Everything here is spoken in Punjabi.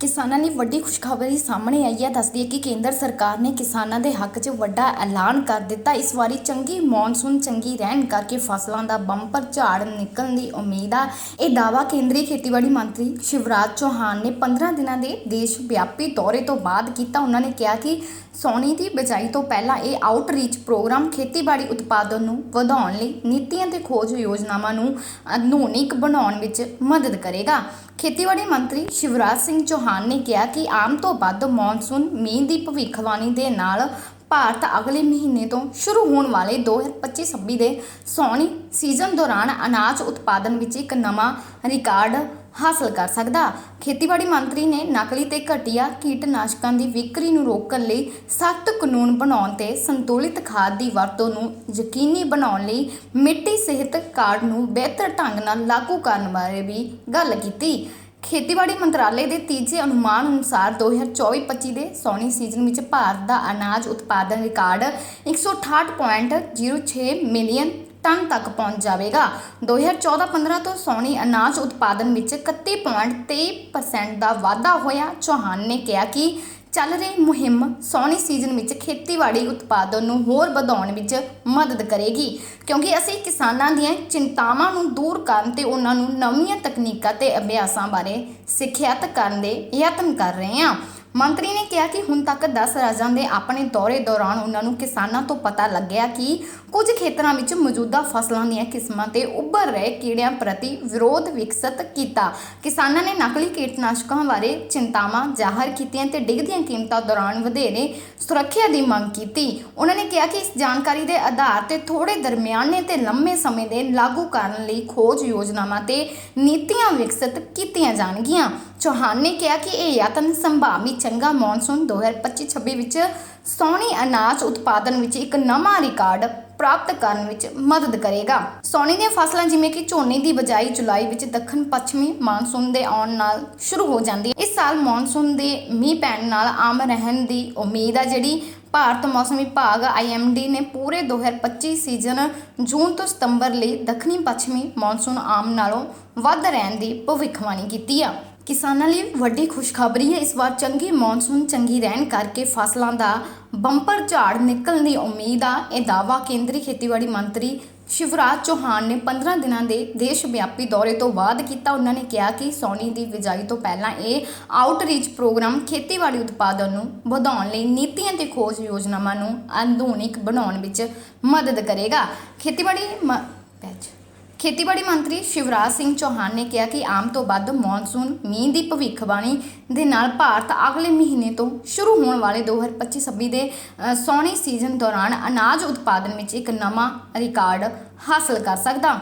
ਕਿਸਾਨਾਂ ਲਈ ਵੱਡੀ ਖੁਸ਼ਖਬਰੀ ਸਾਹਮਣੇ ਆਈ ਹੈ। ਦੱਸਦੀ ਹੈ ਕਿ ਕੇਂਦਰ ਸਰਕਾਰ ਨੇ ਕਿਸਾਨਾਂ ਦੇ ਹੱਕ 'ਚ ਵੱਡਾ ਐਲਾਨ ਕਰ ਦਿੱਤਾ। ਇਸ ਵਾਰੀ ਚੰਗੀ ਮੌਨਸੂਨ, ਚੰਗੀ ਰਹਿਣ ਕਰਕੇ ਫਸਲਾਂ ਦਾ ਬੰਪਰ ਝਾੜ ਨਿਕਲਣ ਦੀ ਉਮੀਦ ਆ। ਇਹ ਦਾਅਵਾ ਕੇਂਦਰੀ ਖੇਤੀਬਾੜੀ ਮੰਤਰੀ ਸ਼ਿਵਰਾਜ ਚੌਹਾਨ ਨੇ 15 ਦਿਨਾਂ ਦੇ ਦੇਸ਼ ਵਿਆਪੀ ਦੌਰੇ ਤੋਂ ਬਾਅਦ ਕੀਤਾ। ਉਹਨਾਂ ਨੇ ਕਿਹਾ ਕਿ ਸੌਣੀ ਦੀ ਬਿਜਾਈ ਤੋਂ ਪਹਿਲਾਂ ਇਹ ਆਊਟਰੀਚ ਪ੍ਰੋਗਰਾਮ ਖੇਤੀਬਾੜੀ ਉਤਪਾਦਨ ਨੂੰ ਵਧਾਉਣ ਲਈ ਨੀਤੀਆਂ ਤੇ ਖੋਜ ਯੋਜਨਾਵਾਂ ਨੂੰ ਆਧੁਨਿਕ ਬਣਾਉਣ ਵਿੱਚ ਮਦਦ ਕਰੇਗਾ। ਖੇਤੀਬਾੜੀ ਮੰਤਰੀ ਸ਼ਿਵਰਾਜ ਸਿੰਘ ਚੌਹਾਨ ਨੇ ਕਿਹਾ ਕਿ ਆਮ ਤੋਂ ਵੱਧ ਮੌਨਸੂਨ, ਮੀਂਹ ਦੀ ਭਵਿੱਖਬਾਣੀ ਦੇ ਨਾਲ ਭਾਰਤ ਅਗਲੇ ਮਹੀਨੇ ਤੋਂ ਸ਼ੁਰੂ ਹੋਣ ਵਾਲੇ 2025-26 ਦੇ ਸੌਣੀ ਸੀਜ਼ਨ ਦੌਰਾਨ ਅਨਾਜ ਉਤਪਾਦਨ ਵਿੱਚ ਇੱਕ ਨਵਾਂ ਰਿਕਾਰਡ ਹਾਸਲ ਕਰ ਸਕਦਾ। ਖੇਤੀਬਾੜੀ ਮੰਤਰੀ ਨੇ ਨਕਲੀ ਤੇ ਘਟੀਆ ਕੀਟਨਾਸ਼ਕਾਂ ਦੀ ਵਿਕਰੀ ਨੂੰ ਰੋਕਣ ਲਈ ਸਖਤ ਕਾਨੂੰਨ ਬਣਾਉਣ ਤੇ ਸੰਤੁਲਿਤ ਖਾਦ ਦੀ ਵਰਤੋਂ ਨੂੰ ਯਕੀਨੀ ਬਣਾਉਣ ਲਈ ਮਿੱਟੀ ਸਿਹਤ ਕਾਰਡ ਨੂੰ ਬਿਹਤਰ ਢੰਗ ਨਾਲ ਲਾਗੂ ਕਰਨ ਬਾਰੇ ਵੀ ਗੱਲ ਕੀਤੀ। ਖੇਤੀਬਾੜੀ ਮੰਤਰਾਲੇ ਦੇ ਤੀਜੇ ਅਨੁਮਾਨ ਅਨੁਸਾਰ 2024-25 ਦੇ ਸੌਣੀ ਸੀਜ਼ਨ ਵਿੱਚ ਭਾਰਤ ਦਾ ਅਨਾਜ ਉਤਪਾਦਨ ਰਿਕਾਰਡ 168.06 ਮਿਲੀਅਨ ਟਨ ਤੱਕ ਪਹੁੰਚ ਜਾਵੇਗਾ। 2014-15 ਤੋਂ ਸੌਣੀ ਅਨਾਜ ਉਤਪਾਦਨ ਵਿੱਚ 31.23% ਦਾ ਵਾਧਾ ਹੋਇਆ, ਚੌਹਾਨ ਨੇ ਕਿਹਾ ਕਿ ਚੱਲ ਰਹੀ ਮੁਹਿੰਮ ਸੌਣੀ ਸੀਜ਼ਨ ਵਿੱਚ ਖੇਤੀਬਾੜੀ ਉਤਪਾਦਨ ਨੂੰ ਹੋਰ ਵਧਾਉਣ ਵਿੱਚ ਮਦਦ ਕਰੇਗੀ, ਕਿਉਂਕਿ ਅਸੀਂ ਕਿਸਾਨਾਂ ਦੀਆਂ ਚਿੰਤਾਵਾਂ ਨੂੰ ਦੂਰ ਕਰਨ ਤੇ ਉਹਨਾਂ ਨੂੰ ਨਵੀਆਂ ਤਕਨੀਕਾਂ ਤੇ ਅਭਿਆਸਾਂ ਬਾਰੇ ਸਿੱਖਿਅਤ ਕਰਨ ਦੇ ਯਤਨ ਕਰ ਰਹੇ ਹਾਂ। ਮੰਤਰੀ ਨੇ ਕਿਹਾ ਕਿ ਹੁਣ ਤੱਕ 10 ਰਾਜਾਂ ਦੇ ਆਪਣੇ ਦੌਰੇ ਦੌਰਾਨ ਉਹਨਾਂ ਨੂੰ ਕਿਸਾਨਾਂ ਤੋਂ ਪਤਾ ਲੱਗਿਆ ਕਿ ਕੁਝ ਖੇਤਰਾਂ ਵਿੱਚ ਮੌਜੂਦਾ ਫਸਲਾਂ ਦੀਆਂ ਕਿਸਮਾਂ ਤੇ ਉੱਭਰ ਰਹੇ ਕੀੜਿਆਂ ਪ੍ਰਤੀ ਵਿਰੋਧ ਵਿਕਸਤ ਕੀਤਾ। ਕਿਸਾਨਾਂ ਨੇ ਨਕਲੀ ਕੀਟਨਾਸ਼ਕਾਂ ਬਾਰੇ ਚਿੰਤਾਵਾਂ ਜ਼ਾਹਰ ਕੀਤੀਆਂ ਤੇ ਡਿੱਗਦੀਆਂ ਕੀਮਤਾਂ ਦੌਰਾਨ ਵਧੇਰੇ ਸੁਰੱਖਿਆ ਦੀ ਮੰਗ ਕੀਤੀ। ਉਹਨਾਂ ਨੇ ਕਿਹਾ ਕਿ ਇਸ ਜਾਣਕਾਰੀ ਦੇ ਆਧਾਰ ਤੇ ਥੋੜੇ ਦਰਮਿਆਨੇ ਤੇ ਲੰਮੇ ਸਮੇਂ ਦੇ ਲਾਗੂ ਕਰਨ ਲਈ ਖੋਜ ਯੋਜਨਾਵਾਂ ਤੇ ਨੀਤੀਆਂ ਵਿਕਸਿਤ ਕੀਤੀਆਂ ਜਾਣਗੀਆਂ। ਚੌਹਾਨ ਨੇ ਕਿਹਾ ਕਿ ਇਹ ਯਤਨ ਸੰਭਾਵੀ ਚੰਗਾ ਮੌਨਸੂਨ 2025-26 ਵਿੱਚ ਸੌਣੀ ਅਨਾਜ ਉਤਪਾਦਨ ਵਿੱਚ ਇੱਕ ਨਵਾਂ ਰਿਕਾਰਡ ਪ੍ਰਾਪਤ ਕਰਨ ਵਿੱਚ ਮਦਦ ਕਰੇਗਾ। ਸੌਣੀ ਦੀਆਂ ਫਸਲਾਂ ਜਿਵੇਂ ਕਿ ਝੋਨੇ ਦੀ ਬਜਾਈ ਜੁਲਾਈ ਵਿੱਚ ਦੱਖਣ ਪੱਛਮੀ ਮੌਨਸੂਨ ਦੇ ਆਉਣ ਨਾਲ ਸ਼ੁਰੂ ਹੋ ਜਾਂਦੀ ਹੈ। ਇਸ ਸਾਲ ਮੌਨਸੂਨ ਦੇ ਮੀਂਹ ਪੈਣ ਨਾਲ ਆਮ ਰਹਿਣ ਦੀ ਉਮੀਦ ਹੈ ਜਿਹੜੀ ਭਾਰਤ ਮੌਸਮ ਵਿਭਾਗ ਆਈਐਮਡੀ ਨੇ ਪੂਰੇ 2025 ਸੀਜ਼ਨ ਜੂਨ ਤੋਂ ਸਤੰਬਰ ਲਈ ਦੱਖਣੀ ਪੱਛਮੀ ਮੌਨਸੂਨ ਆਮ ਨਾਲੋਂ ਵੱਧ ਰਹਿਣ ਦੀ ਭਵਿੱਖਬਾਣੀ ਕੀਤੀ ਆ। ਕਿਸਾਨਾਂ ਲਈ ਵੱਡੀ ਖੁਸ਼ਖਬਰੀ ਹੈ। ਇਸ ਵਾਰ ਚੰਗੀ ਮੌਨਸੂਨ, ਚੰਗੀ ਰਹਿਣ ਕਰਕੇ ਫਸਲਾਂ ਦਾ ਬੰਪਰ ਝਾੜ ਨਿਕਲਣ ਦੀ ਉਮੀਦ ਆ। ਇਹ ਦਾਅਵਾ ਕੇਂਦਰੀ ਖੇਤੀਬਾੜੀ ਮੰਤਰੀ ਸ਼ਿਵਰਾਜ ਚੌਹਾਨ ਨੇ 15 ਦਿਨਾਂ ਦੇ ਦੇਸ਼ ਵਿਆਪੀ ਦੌਰੇ ਤੋਂ ਬਾਅਦ ਕੀਤਾ। ਉਹਨਾਂ ਨੇ ਕਿਹਾ ਕਿ ਸੌਣੀ ਦੀ ਬਿਜਾਈ ਤੋਂ ਪਹਿਲਾਂ ਇਹ ਆਊਟਰੀਚ ਪ੍ਰੋਗਰਾਮ ਖੇਤੀਬਾੜੀ ਉਤਪਾਦਨ ਨੂੰ ਵਧਾਉਣ ਲਈ ਨੀਤੀਆਂ ਤੇ ਖੋਜ ਯੋਜਨਾਵਾਂ ਨੂੰ ਆਧੁਨਿਕ ਬਣਾਉਣ ਵਿੱਚ ਮਦਦ ਕਰੇਗਾ। ਖੇਤੀਬਾੜੀ ਪੈਚ ਖੇਤੀਬਾੜੀ ਮੰਤਰੀ ਸ਼ਿਵਰਾਜ ਸਿੰਘ ਚੌਹਾਨ ਨੇ ਕਿਹਾ ਕਿ ਆਮ ਤੋਂ ਵੱਧ ਮੌਨਸੂਨ ਮੀਂਹ ਦੀ ਭਵਿੱਖਬਾਣੀ ਦੇ ਨਾਲ ਭਾਰਤ ਅਗਲੇ ਮਹੀਨੇ ਤੋਂ ਸ਼ੁਰੂ ਹੋਣ ਵਾਲੇ 2025-26 ਦੇ ਅ, ਸੌਣੀ ਸੀਜ਼ਨ ਦੌਰਾਨ ਅਨਾਜ ਉਤਪਾਦਨ ਵਿੱਚ ਇੱਕ ਨਵਾਂ ਰਿਕਾਰਡ ਹਾਸਲ ਕਰ ਸਕਦਾ।